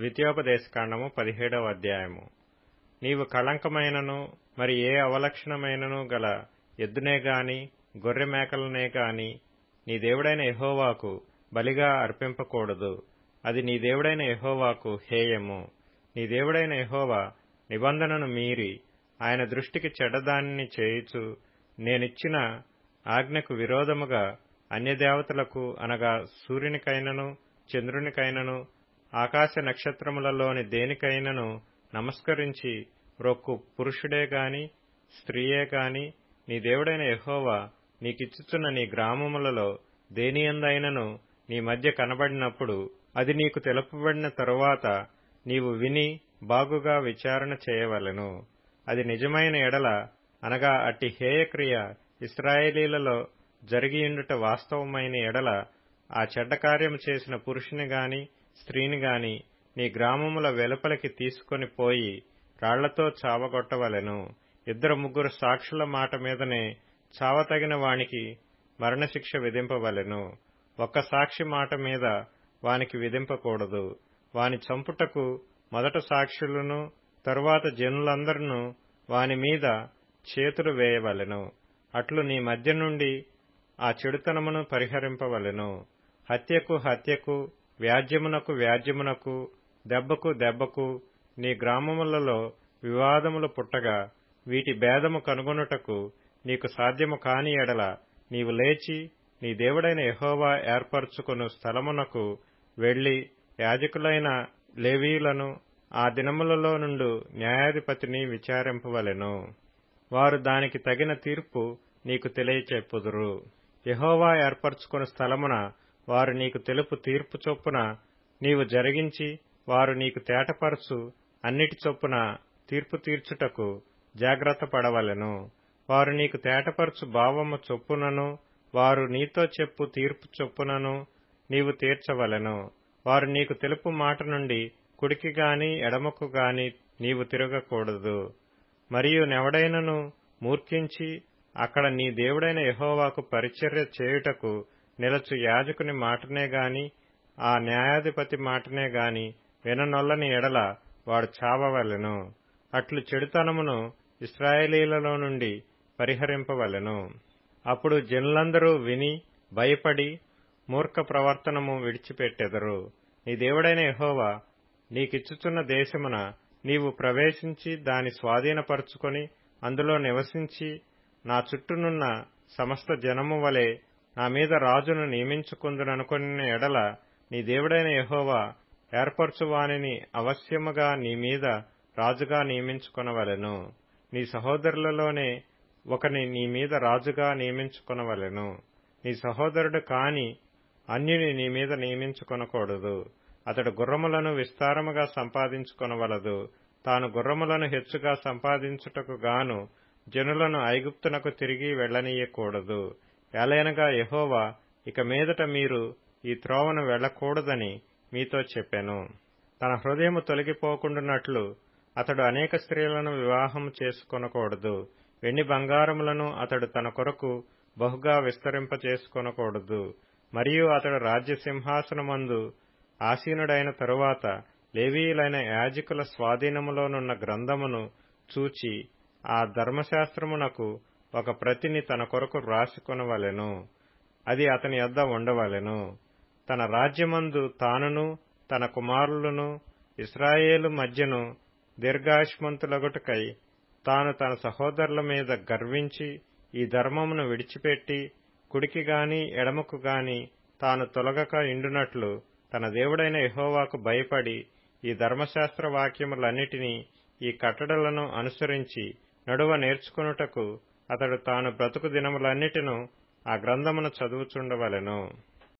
ద్వితీయోపదేశకాండము పదిహేడవ అధ్యాయము నీవు కళంకమైనను మరి ఏ అవలక్షణమైనను గల ఎద్దునే గాని గొర్రె మేకలనే గాని నీ దేవుడైన ఎహోవాకు బలిగా అర్పింపకూడదు. అది నీ దేవుడైన ఎహోవాకు హేయము. నీ దేవుడైన ఎహోవా నిబంధనను మీరి ఆయన దృష్టికి చెడదానిని చేయుచు నేనిచ్చిన ఆజ్ఞకు విరోధముగా అన్యదేవతలకు అనగా సూర్యునికైనను చంద్రునికైనను ఆకాశ నక్షత్రములలోని దేనికైనను నమస్కరించి రొక్కు పురుషుడే గాని స్త్రీయే గాని నీ దేవుడైన యహోవా నీకిచ్చుచున్న నీ గ్రామములలో దేనియందైనను నీ మధ్య కనబడినప్పుడు అది నీకు తెలుపబడిన తరువాత నీవు విని బాగుగా విచారణ చేయవలెను. అది నిజమైన ఎడల అనగా అట్టి హేయక్రియ ఇస్రాయేలీలలో జరిగియుండుట వాస్తవమైన ఎడల ఆ చెడ్డ కార్యము చేసిన పురుషుని గాని స్త్రీని గాని నీ గ్రామముల వెలుపలికి తీసుకొని పోయి రాళ్ళతో చావగొట్టవలెను. ఇద్దరు ముగ్గురు సాక్షుల మాట మీదనే చావతగిన వానికి మరణశిక్ష విధింపవలెను. ఒక్క సాక్షి మాట మీద వానికి విధింపకూడదు. వాని చంపుటకు మొదట సాక్షులను తరువాత జనులందరూ వాని మీద చేతులు వేయవలెను. అట్లు నీ మధ్య నుండి ఆ చెడుతనమును పరిహరింపవలెను. హత్యకు హత్యకు వ్యాజ్యమునకు వ్యాజ్యమునకు దెబ్బకు దెబ్బకు నీ గ్రామములలో వివాదములు పుట్టగా వీటి భేదము కనుగొనుటకు నీకు సాధ్యము కాని ఎడల నీవు లేచి నీ దేవుడైన యహోవా ఏర్పరచుకును స్థలమునకు వెళ్ళి యాజకులైన లేవీలను ఆ దినములలో నుండు న్యాయాధిపతిని విచారింపవలెను. వారు దానికి తగిన తీర్పు నీకు తెలియచెప్పుదురు. యహోవా ఏర్పరచుకుని స్థలమున వారు నీకు తెలుపు తీర్పు చొప్పున నీవు జరిగించి వారు నీకు తేటపరచు అన్నిటి చొప్పున తీర్పు తీర్చుటకు జాగ్రత్త పడవలెను. వారు నీకు తేటపరచు భావము చొప్పునను వారు నీతో చెప్పు తీర్పు చొప్పునను నీవు తీర్చవలెను. వారు నీకు తెలుపు మాట నుండి కుడికి గాని ఎడమకు గాని నీవు తిరగకూడదు. మరియు నెవడైనను మూర్ఖించి అక్కడ నీ దేవుడైన యహోవాకు పరిచర్య చేయుటకు నిలచు యాజకుని మాటనే గాని ఆ న్యాయాధిపతి మాటనే గాని విననొల్లని ఎడల వాడు చావవలెను. అట్లు చెడుతనమును ఇస్రాయేలీలలో నుండి పరిహరింపవలెను. అప్పుడు జనులందరూ విని భయపడి మూర్ఖ ప్రవర్తనము విడిచిపెట్టెదరు. నీ దేవుడైన యహోవా నీకిచ్చుచున్న దేశమున నీవు ప్రవేశించి దాని స్వాధీనపరుచుకొని అందులో నివసించి నా చుట్టూనున్న సమస్త జనము వలె నా మీద రాజును నియమించుకుందుననుకుని ఎడల నీ దేవుడైన యహోవా ఏర్పరచువానిని అవశ్యముగా నీ మీద రాజుగా నియమించుకొనవలెను. నీ సహోదరులలోనే ఒకని నీ మీద రాజుగా నియమించుకొనవలెను. నీ సహోదరుడు కాని అన్యుని నీ మీద నియమించుకొనకూడదు. అతడు గుర్రములను విస్తారముగా సంపాదించుకొనవలదు. తాను గుర్రములను హెచ్చుగా సంపాదించుటకు గాను జనులను ఐగుప్తునకు తిరిగి వెళ్ళనీయకూడదు ఎలయనగా యహోవా ఇక మీదట మీరు ఈ త్రోవను వెళ్ళకూడదని మీతో చెప్పాను. తన హృదయము తొలగిపోకుండానట్లు అతడు అనేక స్త్రీలను వివాహం చేసుకొనకూడదు. వెండి బంగారములను అతడు తన కొరకు బహుగా విస్తరింప చేసుకొనకూడదు మరియు అతడు రాజ్యసింహాసనమందు ఆసీనుడైన తరువాత లేవీయులైన యాజకుల స్వాధీనములోనున్న గ్రంథమును చూచి ఆ ధర్మశాస్త్రమునకు ఒక ప్రతిని తన కొరకు రాసుకొనవలెను. అది అతని యొద్ద ఉండవలెను. తన రాజ్యమందు తానును తన కుమారులను ఇస్రాయేలు మధ్యను దీర్ఘాయుష్మంతులగుటకై తాను తన సహోదరుల మీద గర్వించి ఈ ధర్మమును విడిచిపెట్టి కుడికి గాని ఎడమకు గాని తాను తొలగక ఇండునట్లు తన దేవుడైన యహోవాకు భయపడి ఈ ధర్మశాస్త్ర వాక్యములన్నిటినీ ఈ కట్టడలను అనుసరించి నడువ నేర్చుకొనుటకు అతడు తాను బ్రతుకు దినములన్నిటిను ఆ గ్రంథమును చదువుచుండవలెను.